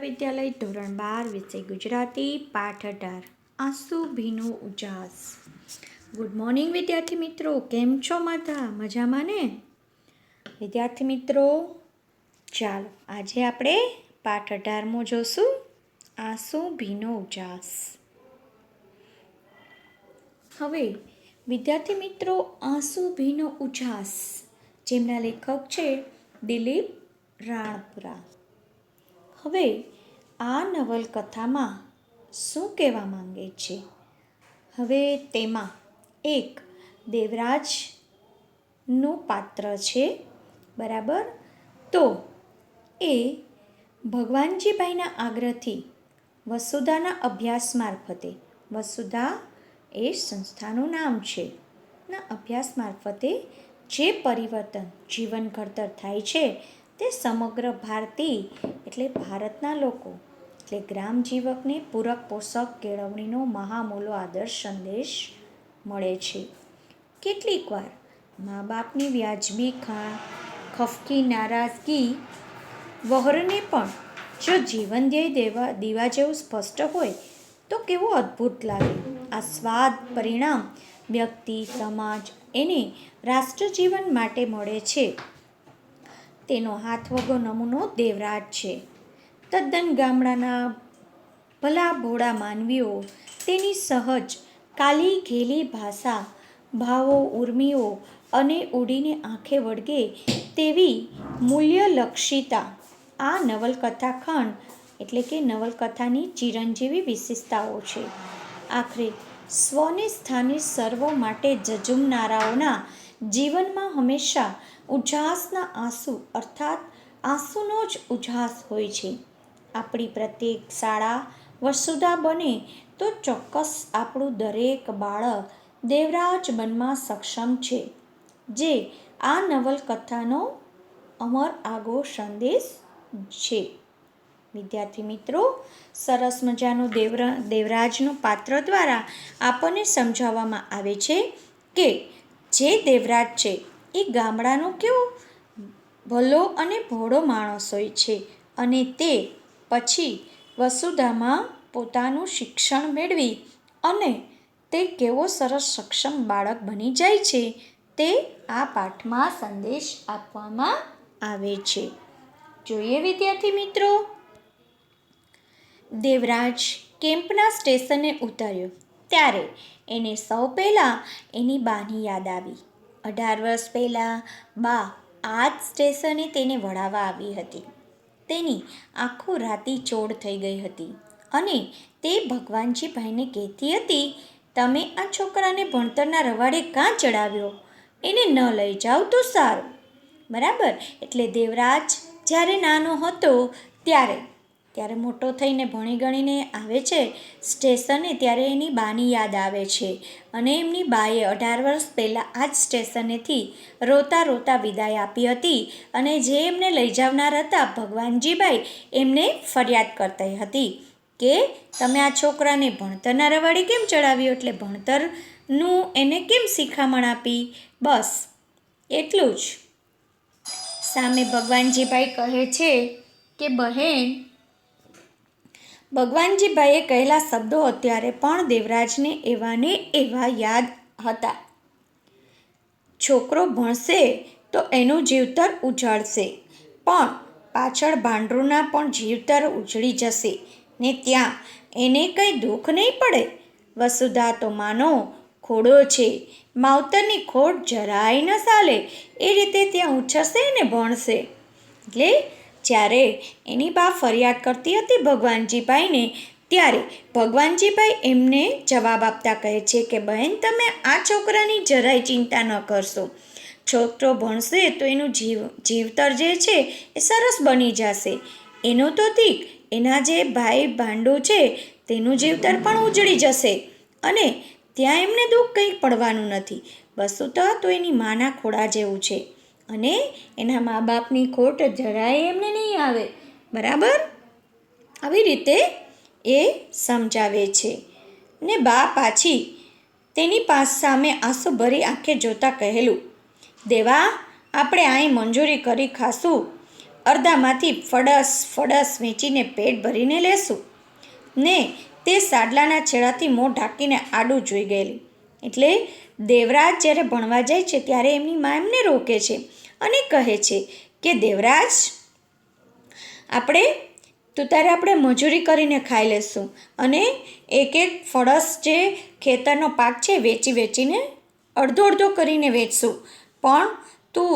વિદ્યાલય ધોરણ બાર વિષય ગુજરાતી પાઠ અઢાર આંસુ ભીનો ઉજાસ. ગુડ મોર્નિંગ વિદ્યાર્થી મિત્રો. કેમ છો માતા? મજામાં ને? વિદ્યાર્થી મિત્રો, ચાલો, આજે આપણે પાઠ અઢારમો જોશું. આંસુ ભીનો ઉજાસ. હવે, વિદ્યાર્થી મિત્રો, આંસુ ભીનો ઉજાસ, જેમના લેખક છે દિલીપ રાણપુરા. હવે આ નવલકથામાં શું કહેવા માંગે છે? હવે તેમાં એક દેવરાજનું પાત્ર છે, બરાબર? તો એ ભગવાનજીભાઈના આગ્રહથી વસુધાના અભ્યાસ મારફતે, વસુધા એ સંસ્થાનું નામ છે. ના, અભ્યાસ મારફતે જે પરિવર્તન જીવન ઘડતર થાય છે તે સમગ્ર ભારતી, એટલે ભારતના લોકો, એટલે ગ્રામ જીવકને પૂરક પોષક કેળવણીનો મહામૂલો આદર્શ સંદેશ મળે છે. કેટલીક વાર મા બાપની વ્યાજબી ખા ખફકી નારાજગી, વહરને પણ જો જીવન ધ્યેય દેવા, દીવા જેવું સ્પષ્ટ હોય, તો કેવું અદ્ભુત લાગે. આ સ્વાદ, પરિણામ, વ્યક્તિ, સમાજ એને રાષ્ટ્ર જીવન માટે મળે છે. તેનો હાથવગો નમૂનો દેવરાજ છે. તદ્દન ગામડાના ભલા ભોળા માનવીઓ, તેની સહજ કાલી ઘેલી ભાષા, ભાવો ઉર્મિઓ અને ઉડીને આંખે વળગે તેવી મૂલ્યલક્ષિતા આ નવલકથા ખંડ એટલે કે નવલકથાની ચિરંજીવી વિશેષતાઓ છે. આખરે સ્વને સ્થાને સર્વો માટે જજુમનારાઓના જીવનમાં હંમેશા ઉજાસના આંસુ, અર્થાત આંસુનો જ ઉજાસ હોય છે. આપણી પ્રત્યેક શાળા વસુધા બને તો ચોક્કસ આપણું દરેક બાળક દેવરાજ બનવા સક્ષમ છે, જે આ નવલકથાનો અમર આગો સંદેશ છે. વિદ્યાર્થી મિત્રો, સરસ મજાનું દેવરા, દેવરાજનું પાત્ર દ્વારા આપણને સમજાવવામાં આવે છે કે જે દેવરાજ છે, એ ગામડાનો કેવો ભલો અને ભોળો માણસ હોય છે અને તે પછી વસુધામાં પોતાનું શિક્ષણ મેળવી અને તે કેવો સરસ સક્ષમ બાળક બની જાય છે, તે આ પાઠમાં સંદેશ આપવામાં આવે છે. જોઈએ વિદ્યાર્થી મિત્રો. દેવરાજ કેમ્પના સ્ટેશને ઉતર્યો. ત્યારે એને સૌ પહેલાં એની બાની યાદ આવી. અઢાર વર્ષ પહેલાં બા આ જ સ્ટેશને તેને વળાવવા આવી હતી. તેની આખું રાતી ચોડ થઈ ગઈ હતી અને તે ભગવાનજીભાઈને કહેતી હતી, તમે આ છોકરાને ભણતરના રવાડે કાં ચડાવ્યો? એને ન લઈ જાઓ તો સારું. બરાબર? એટલે દેવરાજ જ્યારે નાનો હતો ત્યારે ત્યારે મોટો થઈને ભણી ગણીને આવે છે, સ્ટેશને ત્યારે એની બાની યાદ આવે છે. અને એમની બાએ અઢાર વર્ષ પહેલાં આ જ સ્ટેશનેથી રોતા રોતા વિદાય આપી હતી અને જે એમને લઈ જવનાર હતા ભગવાનજીભાઈ, એમને ફરિયાદ કરતી હતી કે, તમે આ છોકરાને ભણતરના રવાડી કેમ ચડાવ્યો? એટલે ભણતરનું એને કેમ શિખામણ આપી? બસ, એટલું જ. સામે ભગવાનજીભાઈ કહે છે કે, બહેન ભગવાનજીભાઈએ કહેલા શબ્દો અત્યારે પણ દેવરાજને એવાને એવા યાદ હતા. છોકરો ભણશે તો એનું જીવતર ઉજાડશે પણ પાછળ ભાંડરૂના પણ જીવતર ઉજળી જશે. ને ત્યાં એને કંઈ દુઃખ નહીં પડે? વસુધા તો માનો, ખોડો છે. માવતરની ખોટ જરાય ન ચાલે. એ રીતે ત્યાં ઉછરશે ને ભણશે. એટલે જ્યારે એની બા ફરિયાદ કરતી હતી ભગવાનજીભાઈને, ત્યારે ભગવાનજીભાઈ એમને જવાબ આપતા કહે છે કે, બહેન, તમે આ છોકરાની જરાય ચિંતા ન કરશો. છોકરો ભણશે તો એનું જીવ, જીવતર જે છે એ સરસ બની જશે. એનો તો ઠીક એના જે ભાઈ ભાંડો છે તેનું જીવતર પણ ઉજળી જશે અને ત્યાં એમને દુઃખ કંઈ પડવાનું નથી. વસુતા તો એની માના ખોડા જેવું છે. અને એના મા બાપની ખોટ જરાય એમને નહીં આવે. બરાબર? આવી રીતે એ સમજાવે છે. ને બા પાછી તેની પાસ સામે આંસુ ભરી આંખે જોતા કહેલું, દેવા, આપણે અહીં મંજૂરી કરી ખાશું અડધામાંથી ફડસ ફડસ વેચીને પેટ ભરીને લેશું. ને તે સાડલાના છેડાથી મોં ઢાંકીને આડું જોઈ ગયેલી. એટલે દેવરાજ જ્યારે ભણવા જાય છે, ત્યારે એમની મા એમને રોકે છે અને કહે છે કે, દેવરાજ, આપણે તું તારે આપણે મજૂરી કરીને ખાઈ લેશું અને એક એક ફળસ જે ખેતરનો પાક છે, વેચી વેચીને અડધો અડધો કરીને વેચશું. પણ તું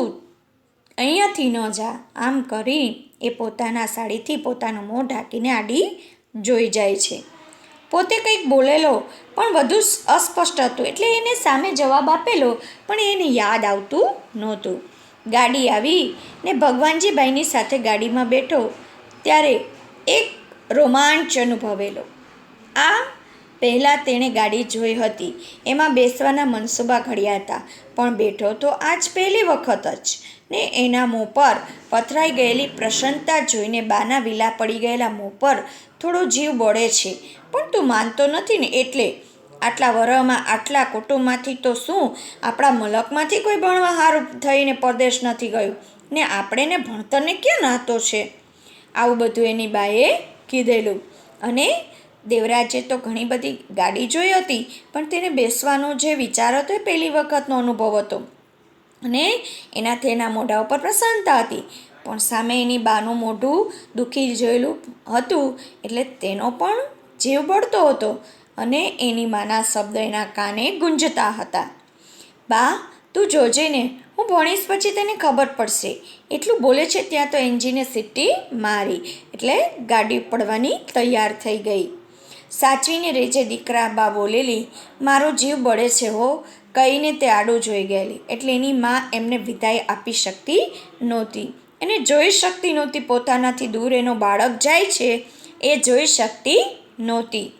અહીંયાથી ન જા. આમ કરી એ પોતાના સાડીથી પોતાનું મોં ઢાંકીને આડી જોઈ જાય છે. પોતે કંઈક બોલેલો, પણ વધુ અસ્પષ્ટ હતું. એટલે એને સામે જવાબ આપેલો, પણ એને યાદ આવતું નહોતું. ગાડી આવી ને ભગવાનજીભાઈની સાથે ગાડીમાં બેઠો, ત્યારે એક રોમાંચ અનુભવેલો. આ પહેલાં તેણે ગાડી જોઈ હતી. એમાં બેસવાના મનસૂબા ઘડ્યા હતા, પણ બેઠો તો આજ પહેલી વખત જ. ને એના મોં પર પથરાઈ ગયેલી પ્રસન્નતા જોઈને બાના વિલા પડી ગયેલા મોં પર થોડો જીવ બળે છે. પણ તું માનતો નથી ને એટલે? આટલા વરહમાં, આટલા કુટુંબમાંથી તો શું? આપણા મલકમાંથી કોઈ ભણવા હારું થઈને પરદેશ નથી ગયું. ને આપણે ને ભણતરને ક્યાં નાતો છે? આવું બધું એની બાએ કીધેલું. અને દેવરાજે તો ઘણી બધી ગાડી જોઈ હતી, પણ તેને બેસવાનો જે વિચાર હતો એ પહેલી વખતનો અનુભવ હતો. અને એનાથી એના મોઢા ઉપર પ્રસન્નતા હતી. પણ સામે એની બાનું મોઢું દુઃખી જોયેલું હતું એટલે તેનો પણ જીવ બળતો હતો અને એની માના શબ્દ એના કાને ગુંજતા હતા. બા, તું જોજે ને, હું ભણીશ પછી તેને ખબર પડશે. એટલું બોલે છે ત્યાં તો એન્જિને સીટી મારી એટલે ગાડી પડવાની તૈયાર થઈ ગઈ. સાચવીને રેજે દીકરા બા બોલેલી, મારો જીવ બળે છે હો, કહીને તે આડું જોઈ ગયેલી. એટલે એની મા એમને વિદાય આપી શકતી નહોતી. એને જોઈ શકતી નહોતી. પોતાનાથી દૂર એનો બાળક જાય છે, એ જોઈ શકતી નહોતી.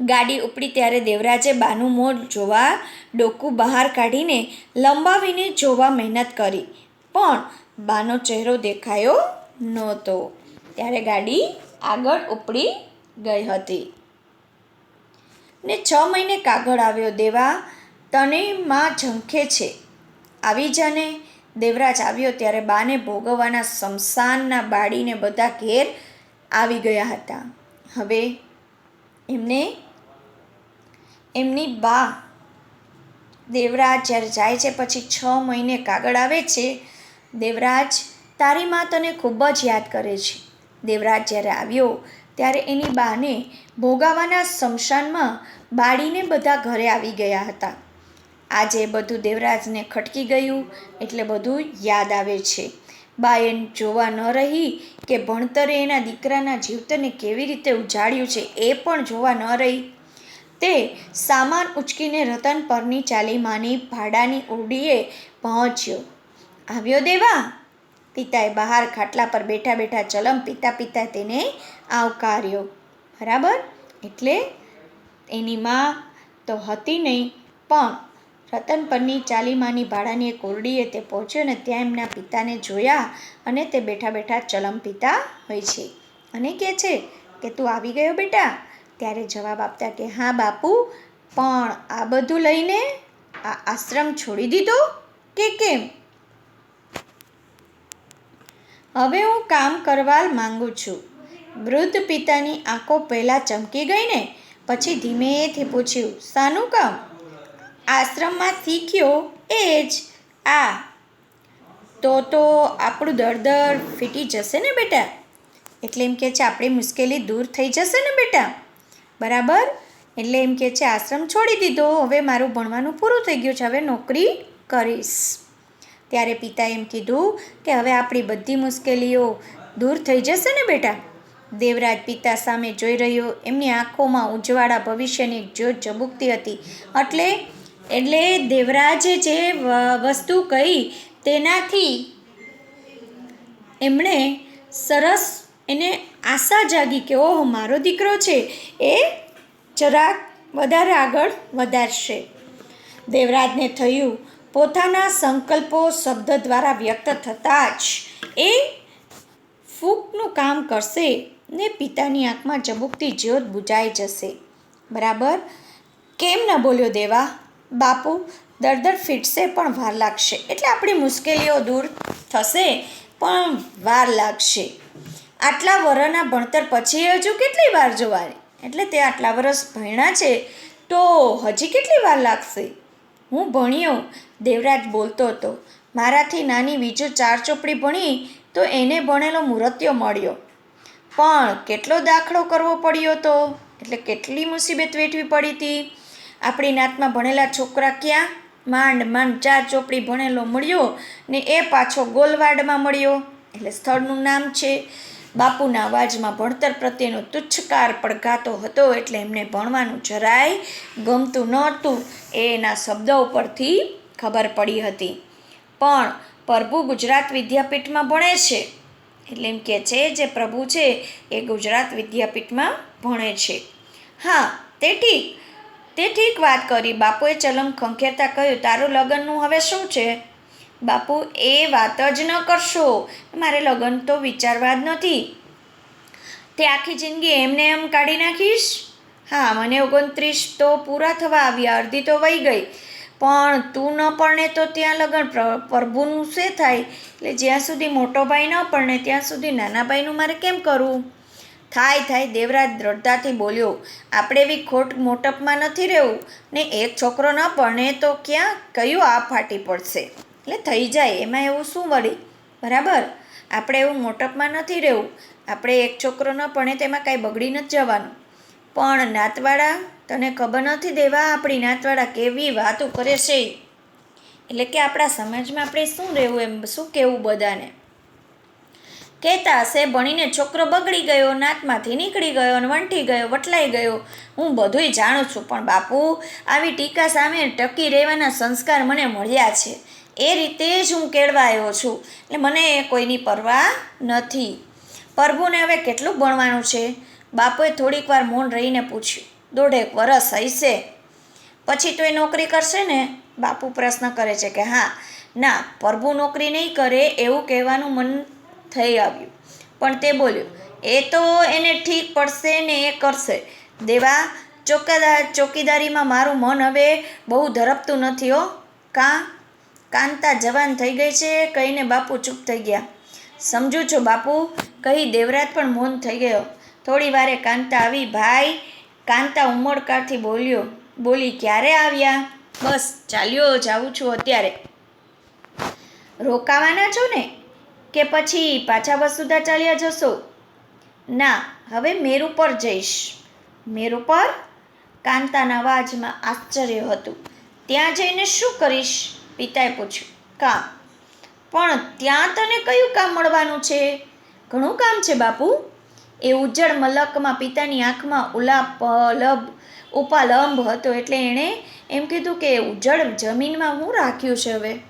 ગાડી ઉપડી ત્યારે દેવરાજે બાનું મોઢ જોવા ડોકું બહાર કાઢીને લંબાવીને જોવા મહેનત કરી. પણ બાનો ચહેરો દેખાયો નહોતો. ત્યારે ગાડી આગળ ઉપડી ગઈ હતી. ને છ મહિને કાગળ આવ્યો. દેવા તને માં ઝંખે છે. આવી જાને દેવરાજ આવ્યો ત્યારે બાને ભોગવવાના શમશાનના બાળીને બધા ઘેર આવી ગયા હતા. હવે એમને, એમની બા દેવરાજ જ્યારે જાય છે પછી છ મહિને કાગળ આવે છે, દેવરાજ તારી મા તને ખૂબ જ યાદ કરે છે. દેવરાજ જ્યારે આવ્યો ત્યારે એની બાને ભોગાવાના શમશાનમાં બાળીને બધા ઘરે આવી ગયા હતા. આજે બધું દેવરાજને ખટકી ગયું એટલે બધું યાદ આવે છે. બાએ જોવા ન રહી કે ભણતરે એના દીકરાના જીવતરને કેવી રીતે ઉજાડ્યું છે એ પણ જોવા ન રહી. તે સામાન ઉચકીને રતન પરની ચાલીમાની ભાડાની ઓરડીએ પહોંચ્યો. આવ્યો દેવા? પિતાએ બહાર ખાટલા પર બેઠા બેઠા ચલમ પિતા પિતા તેને આવકાર્યો. બરાબર? એટલે એની માં તો હતી નહીં, પણ રતન પરની ચાલીમાની ભાડાની એક ઓરડીએ તે પહોંચ્યો અને ત્યાં એમના પિતાને જોયા અને તે બેઠા બેઠા ચલમ પિતા હોય છે. અને કહે છે કે, તું આવી ગયો બેટા? ત્યારે જવાબ આપતા કે, હા બાપુ, પણ આ બધું લઈને આ આશ્રમ છોડી દીધો કે કેમ? હવે હું કામ કરવા માંગુ છું. વૃદ્ધ પિતાની આંખો પહેલાં ચમકી ગઈ ને પછી ધીમેથી પૂછ્યું, શાનું કામ? આશ્રમમાં શીખ્યો એ જ. આ. તો તો આપણું દરદર ફીટી જશે ને બેટા? એટલે એમ કહે છે આપણી મુશ્કેલી દૂર થઈ જશે ને બેટા? બરાબર? એટલે એમ કહે છે આશ્રમ છોડી દીધો. હવે મારું ભણવાનું પૂરું થઈ ગયું છે. હવે નોકરી કરીશ. ત્યારે પિતાએ એમ કીધું કે હવે આપણી બધી મુશ્કેલીઓ દૂર થઈ જશે ને બેટા? દેવરાજ પિતા સામે જોઈ રહ્યો. એમની આંખોમાં ઉજવાળા ભવિષ્યની જ્યોત ઝબૂકતી હતી. એટલે એટલે દેવરાજે જે વસ્તુ કહી તેનાથી એમણે સરસ એને આશા જાગી કે ઓહ, મારો દીકરો છે, એ જરાક વધારે આગળ વધારશે. દેવરાજને થયું, પોતાના સંકલ્પો શબ્દ દ્વારા વ્યક્ત થતાં જ એ ફૂંકનું કામ કરશે ને પિતાની આંખમાં ચબુકતી જ્યોત બુજાઈ જશે. બરાબર? કેમ ન બોલ્યો દેવા? બાપુ દરદર ફીટશે પણ વાર લાગશે. એટલે આપણી મુશ્કેલીઓ દૂર થશે પણ વાર લાગશે. આટલા વરના ભણતર પછી હજુ કેટલી વાર જોવાની એટલે તે આટલા વરસ ભણ્યા છે તો હજી કેટલી વાર લાગશે? હું ભણ્યો, દેવરાજ બોલતો હતો. મારાથી નાની બીજો ચાર ચોપડી ભણી તો એને ભણેલો મૂર્ત્યો મળ્યો. પણ કેટલો દાખલો કરવો પડ્યો તો? એટલે કેટલી મુસીબત વેઠવી પડી હતી? આપણી નાતમાં ભણેલા છોકરા ક્યાં? માંડ માંડ, ચાર ચોપડી ભણેલો મળ્યો ને એ પાછો ગોલવાડમાં મળ્યો. એટલે સ્થળનું નામ છે બાપુના અવાજમાં ભણતર પ્રત્યેનો તુચ્છકાર પડઘાતો હતો એટલે એમને ભણવાનું જરાય ગમતું નહોતું. એ એના શબ્દો ઉપરથી ખબર પડી હતી. પણ પ્રભુ ગુજરાત વિદ્યાપીઠમાં ભણે છે. એટલે એમ કે છે જે પ્રભુ છે એ ગુજરાત વિદ્યાપીઠમાં ભણે છે. હા તે ઠીક તે ઠીક વાત કરી. બાપુએ ચલમ ખંખેરતા કહ્યું, તારું લગ્નનું હવે શું છે? બાપુ, એ વાત જ ન કરશો. મારે લગ્ન તો વિચારવા જ નથી. તે આખી જિંદગી એમને એમ કાઢી નાખીશ? હા, મને ઓગણત્રીસ તો પૂરા થવા આવ્યા. અડધી તો વહી ગઈ. પણ તું ન પરણે તો ત્યાં લગ્ન પ્ર- પ્રભુનું શે થાય? એટલે જ્યાં સુધી મોટો ભાઈ ન પરણે, ત્યાં સુધી નાના ભાઈનું મારે કેમ કરવું થાય થાય દેવરાજ દ્રઢતાથી બોલ્યો, આપણે એવી ખોટ મોટપમાં નથી રહેવું. ને એક છોકરો ન પરણે તો ક્યાં કયું આ ફાટી પડશે? એટલે થઈ જાય, એમાં એવું શું વળી? બરાબર? આપણે એવું મોટપમાં નથી રહેવું. આપણે એક છોકરો ન પરણે તેમાં કાંઈ બગડી નથી જવાનું. પણ નાતવાળા, તને ખબર નથી દેવા આપણી નાતવાળા કેવી વાતો કરે છે? એટલે કે આપણા સમાજમાં આપણે શું રહેવું એમ? શું કહેવું બધાને? કહેતા હશે, ભણીને છોકરો બગડી ગયો નાતમાંથી નીકળી ગયો અને વંટી ગયો, વટલાઈ ગયો. હું બધુંય જાણું છું, પણ બાપુ, આવી ટીકા સામે ટકી રહેવાના સંસ્કાર મને મળ્યા છે. એ રીતે જ હું કેળવાયો છું. એટલે મને કોઈની પરવા નથી. પ્રભુને હવે કેટલું ભણવાનું છે? બાપુએ થોડીક વાર મૌન રહીને પૂછ્યું. દોઢેક વરસ હશે પછી તો એ નોકરી કરશે ને? બાપુ પ્રશ્ન કરે છે કે, હા. ના પ્રભુ નોકરી નહીં કરે એવું કહેવાનું મન થઈ આવ્યું. પણ તે બોલ્યું, એ તો એને ઠીક પડશે ને એ કરશે. દેવા ચોકીદાર ચોકીદારીમાં મારું મન હવે બહુ ધરપતું નથી હો. કાં, કાંતા જવાન થઈ ગઈ છે કહીને બાપુ ચૂપ થઈ ગયા. સમજુ છો બાપુ, કહી દેવરાજ પણ મૌન થઈ ગયો. થોડી વારે કાંતા આવી, ભાઈ, કાંતા ઉમળકારથી બોલ્યો, બોલી, ક્યારે આવ્યા? બસ, ચાલ્યો જાઉં છું અત્યારે. રોકાવાના છો ને? કે પછી પાછા વસુધા ચાલ્યા જશો? ના, હવે મેરુ પર જઈશ. મેરુ પર? કાંતાના વાજમાં આશ્ચર્ય હતું. ત્યાં જઈને શું કરીશ? પિતાએ પૂછ્યું. કામ. પણ ત્યાં તને કયું કામ મળવાનું છે? ઘણું કામ છે બાપુ. એ ઉજ્જળ મલકમાં પિતાની આંખમાં ઉલાપ લબ ઉપાલંબ હતો એટલે એણે એમ કીધું કે ઉજ્જળ જમીનમાં હું રાખ્યું છે હવે.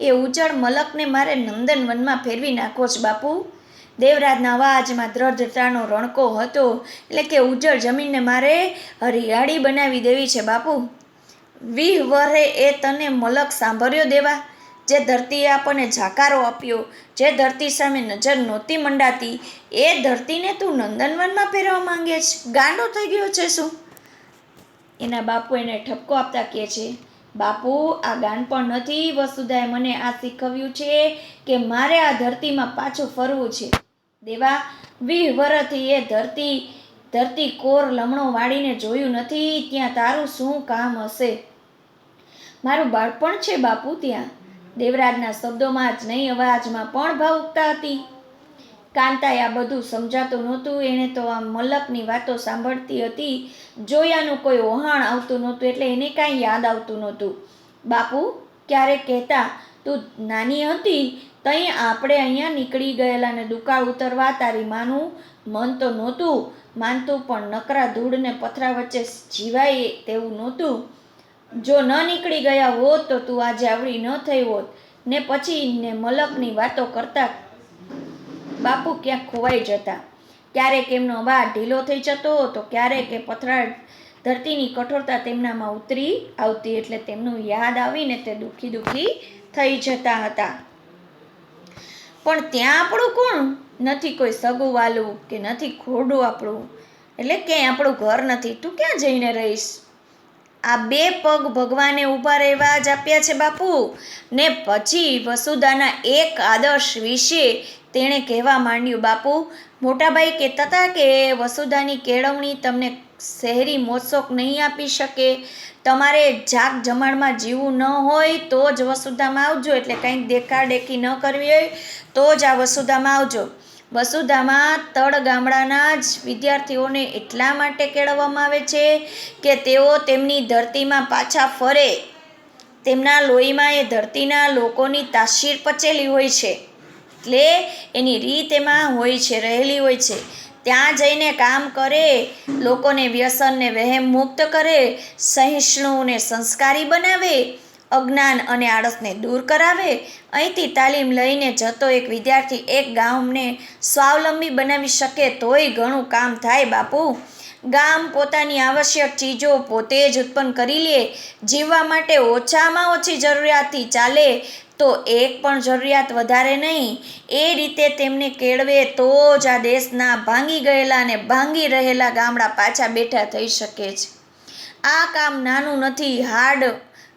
એ ઉજળ મલકને મારે નંદનવનમાં ફેરવી નાખો છે, બાપુ. દેવરાજના અવાજમાં દ્રઢતાનો રણકો હતો, એટલે કે ઉજળ જમીનને મારે હરિયાળી બનાવી દેવી છે, બાપુ. વીહ વરે એ તને મલક સાંભળ્યો દેવા. જે ધરતીએ આપણને જાકારો આપ્યો, જે ધરતી સામે નજર નહોતી મંડાતી, એ ધરતીને તું નંદનવનમાં ફેરવા માંગે છે? ગાંડો થઈ ગયો છે શું? એના બાપુ એને ઠપકો આપતા કહે છે બાપુ, આ ગાનપણ નથી વસુધાએ મને આ શીખવ્યું છે કે મારે આ ધરતીમાં પાછું ફરવું છે. દેવા વીહ વરથી એ ધરતી ધરતી કોર લમણો વાળીને જોયું નથી, ત્યાં તારું શું કામ હશે? મારું બાળપણ છે બાપુ ત્યાં. દેવરાજના શબ્દોમાં જ નહીં અવાજમાં પણ ભાવુકતા હતી. કાંતાએ આ બધું સમજાતું નહોતું. એણે તો આ મલકની વાતો સાંભળતી હતી. જોયાનું કોઈ વહાણ આવતું નહોતું એટલે એને કાંઈ યાદ આવતું નહોતું. બાપુ ક્યારેક કહેતા તું નાની હતી? તઈ આપણે અહીંયા નીકળી ગયેલા ને દુકાળ ઉતરવા તારી માનું મન તો નહોતું. માનતું પણ નકરા ધૂળને પથરા વચ્ચે જીવાય તેવું નહોતું. જો ન નીકળી ગયા હોત તો તું આજે આવડી ન થઈ હોત. ને પછી ને મલકની વાતો કરતા બાપુ ક્યાંક ખોવાઈ જતા. ક્યારેક એમનો અવાજ ઢીલો થઈ જતો તો ક્યારેક એ પથરાળ ધરતીની કઠોરતા તેમનામાં ઉતરી આવતી એટલે તેમનું યાદ આવીને તે દુઃખી દુઃખી થઈ જતા હતા. પણ ત્યાં આપણું કોણ? નથી કોઈ સગું વાલું કે નથી ખોડું આપણું. એટલે ક્યાંય આપણું ઘર નથી. તું ક્યાં જઈને રહીશ? આ બે પગ ભગવાને ઊભા રહેવા જ આપ્યા છે બાપુ. ને પછી વસુધાના એક આદર્શ વિશે તેણે કહેવા માંડ્યું, બાપુ, મોટાભાઈ કહેતા હતા કે વસુધાની કેળવણી તમને શહેરી મોજશોખ નહીં આપી શકે. તમારે જાગ જમાડમાં જીવવું ન હોય તો જ વસુધામાં આવજો, એટલે કંઈક દેખાડેખી ન કરવી હોય તો જ આ વસુધામાં આવજો. વસુધામાં તળ ગામડાના જ વિદ્યાર્થીઓને એટલા માટે કેળવવામાં આવે છે કે તેઓ તેમની ધરતીમાં પાછા ફરે. તેમના લોહીમાં એ ધરતીના લોકોની તાસીર પચેલી હોય છે. એટલે એની રીત એમાં હોય છે, રહેલી હોય છે. ત્યાં જઈને કામ કરે, લોકોને વ્યસનને વહેમ મુક્ત કરે, સહિષ્ણુને સંસ્કારી બનાવે, અજ્ઞાન અને આળસને દૂર કરાવે. અહીંથી તાલીમ લઈને જતો એક વિદ્યાર્થી એક ગામને સ્વાવલંબી બનાવી શકે તોય ઘણું કામ થાય બાપુ. ગામ પોતાની આવશ્યક ચીજો પોતે જ ઉત્પન્ન કરી લે, જીવવા માટે ઓછામાં ઓછી જરૂરિયાતથી ચાલે તો એક પણ જરૂરિયાત વધારે નહીં. એ રીતે તેમને કેળવે તો જ આ દેશના ભાંગી ગયેલા અને ભાંગી રહેલા ગામડા પાછા બેઠા થઈ શકે છે. આ કામ નાનું નથી, હાર્ડ,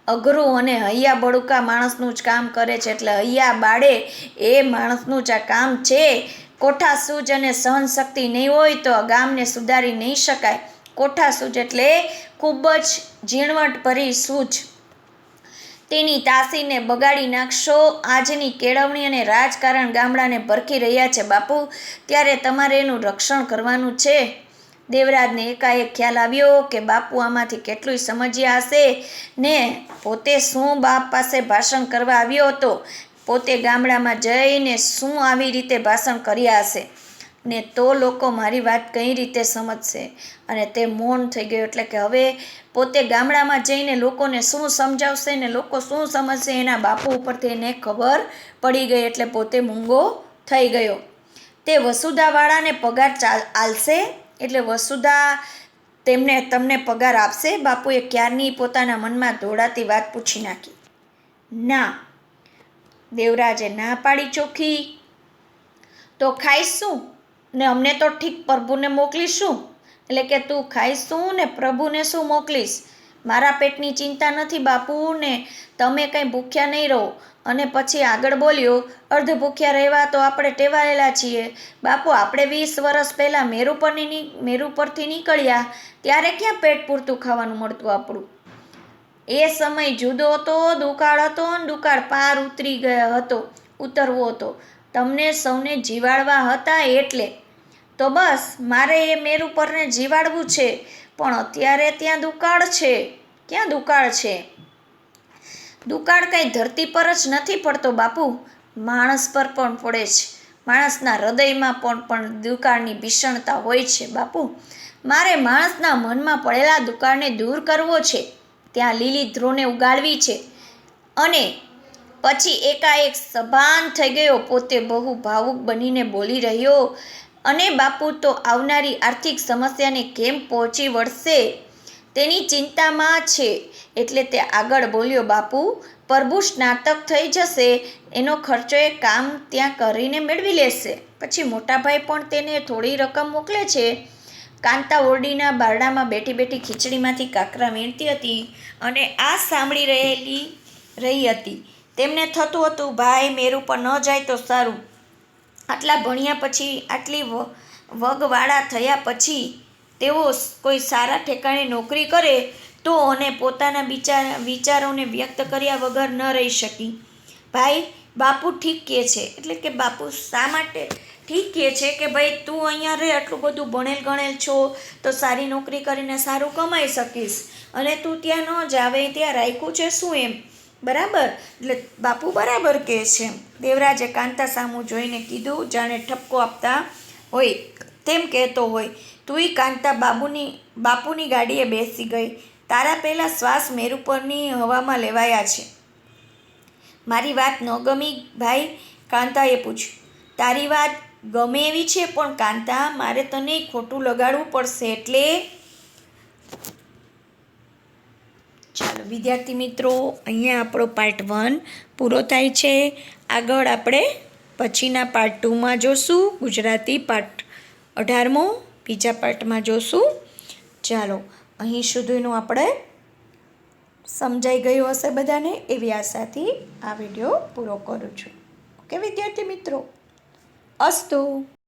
અઘરું અને હૈયા બળુકા માણસનું જ કામ કરે છે. એટલે હૈયા બાળે એ માણસનું જ આ કામ છે. કોઠા સૂજ અને સહનશક્તિ નહીં હોય તો ગામને સુધારી નહીં શકાય. કોઠા સૂજ એટલે ખૂબ જ ઝીણવટ ભરી સૂજ. તેની તાસીરને બગાડી નાખશો. આજની કેળવણી અને રાજકારણ ગામડાને ભરખી રહ્યા છે બાપુ. ત્યારે તમારે એનું રક્ષણ કરવાનું છે. દેવરાજને એકાએક ખ્યાલ આવ્યો કે બાપુ આમાંથી કેટલું સમજ્યા હશે ને પોતે શું બાપ પાસે ભાષણ કરવા આવ્યો હતો? પોતે ગામડામાં જઈને શું આવી રીતે ભાષણ કર્યા હશે? ને તો લોકો મારી વાત કઈ રીતે સમજશે? અને તે મૌન થઈ ગયો એટલે કે હવે પોતે ગામડામાં જઈને લોકોને શું સમજાવશે ને લોકો શું સમજશે એના બાપુ ઉપરથી એને ખબર પડી ગઈ એટલે પોતે મૂંગો થઈ ગયો. તે વસુધાવાળાને પગાર આલશે એટલે વસુધા તેમને તમને પગાર આપશે. બાપુએ ક્યારની પોતાના મનમાં દોડાતી વાત પૂછી નાખી. ના, દેવરાજે ના પાડી ચોખ્ખી તો ખાઈશું ને અમને તો ઠીક પ્રભુને મોકલીશું. એટલે કે તું ખાઈશ શું ને પ્રભુને શું મોકલીશ? મારા પેટની ચિંતા નથી બાપુ ને તમે કંઈ ભૂખ્યા નહીં રહો. અને પછી આગળ બોલ્યો, અર્ધ ભૂખ્યા રહેવા તો આપણે ટેવાયેલા છીએ. બાપુ, આપણે વીસ વર્ષ પહેલાં મેરુ પરની મેરુ પરથી નીકળ્યા, ત્યારે ક્યાં પેટ પૂરતું ખાવાનું મળતું આપણું? એ સમય જુદો હતો, દુકાળ હતો ને દુકાળ પાર ઉતરી ગયો હતો, ઉતરવો હતો. તમને સૌને જીવાડવા હતા એટલે તો બસ, મારે એ મેરુ પરને જીવાડવું છે. પણ અત્યારે ત્યાં દુકાળ છે. ક્યાં દુકાળ છે? દુકાળ કંઈ ધરતી પર જ નથી પડતો બાપુ. માણસ પર પણ પડે છે. માણસના હૃદયમાં પણ પણ દુકાળની ભીષણતા હોય છે બાપુ. મારે માણસના મનમાં પડેલા દુકાળને દૂર કરવો છે. ત્યાં લીલી ધ્રુવને ઉગાડવી છે. અને પછી એકાએક સભાન થઈ ગયો પોતે બહુ ભાવુક બનીને બોલી રહ્યો અને બાપુ તો આવનારી આર્થિક સમસ્યાને કેમ પહોંચી વળશે? તેની ચિંતામાં છે. એટલે તે આગળ બોલ્યો, બાપુ, પ્રભુ સ્નાતક થઈ જશે. એનો ખર્ચો એ કામ ત્યાં કરીને મેળવી લેશે. પછી મોટાભાઈ પણ તેને થોડી રકમ મોકલે છે. કાંતા ઓરડીના બારણામાં બેઠી બેઠી ખીચડીમાંથી કાકરા વીણતી હતી અને આ સાંભળી રહેલી રહી હતી. તેમને થતું હતું, ભાઈ, મેરું પર ન જાય તો સારું. આટલા ભણ્યા પછી, આટલી વગવાળા થયા પછી તેઓ કોઈ સારા ઠેકાણે નોકરી કરે તો અને પોતાના વિચાર વિચારોને વ્યક્ત કર્યા વગર ન રહી શકી. ભાઈ, બાપુ ઠીક કહે છે? એટલે કે બાપુ શા માટે ઠીક કહે છે કે ભાઈ, તું અહીંયા રહે, આટલું બધું ભણેલ ગણેલ છો, તો સારી નોકરી કરીને સારું કમાઈ શકીશ. અને તું ત્યાં ન જાવે, ત્યાં રાખ્યું છે શું એમ? બરાબર? એટલે બાપુ બરાબર કહે છે. દેવરાજે કાંતા સામું જોઈને કીધું, જાણે ઠપકો આપતા હોય, તેમ કહેતો હોય, તુંય કાંતા બાબુની, બાપુની ગાડીએ બેસી ગઈ. તારા પહેલાં શ્વાસ મેરુ પરની હવામાં લેવાયા છે. મારી વાત ન ગમી ભાઈ, કાંતાએ પૂછ્યું. તારી વાત ગમે એવી છે, પણ કાંતા, મારે તને ખોટું લગાડવું પડશે એટલે ચાલો, વિદ્યાર્થી મિત્રો, અહીંયા આપણો પાર્ટ વન પૂરો થાય છે. આગળ આપણે પછીના પાર્ટ ટુમાં જોશું. ગુજરાતી પાર્ટ અઢારમો, બીજા પાર્ટમાં જોશું. ચાલો, અહીં સુધીનું આપણે સમજાઈ ગયું હશે બધાને એવી આશાથી આ વીડિયો પૂરો કરું છું. ઓકે, વિદ્યાર્થી મિત્રો? અસ્તુ!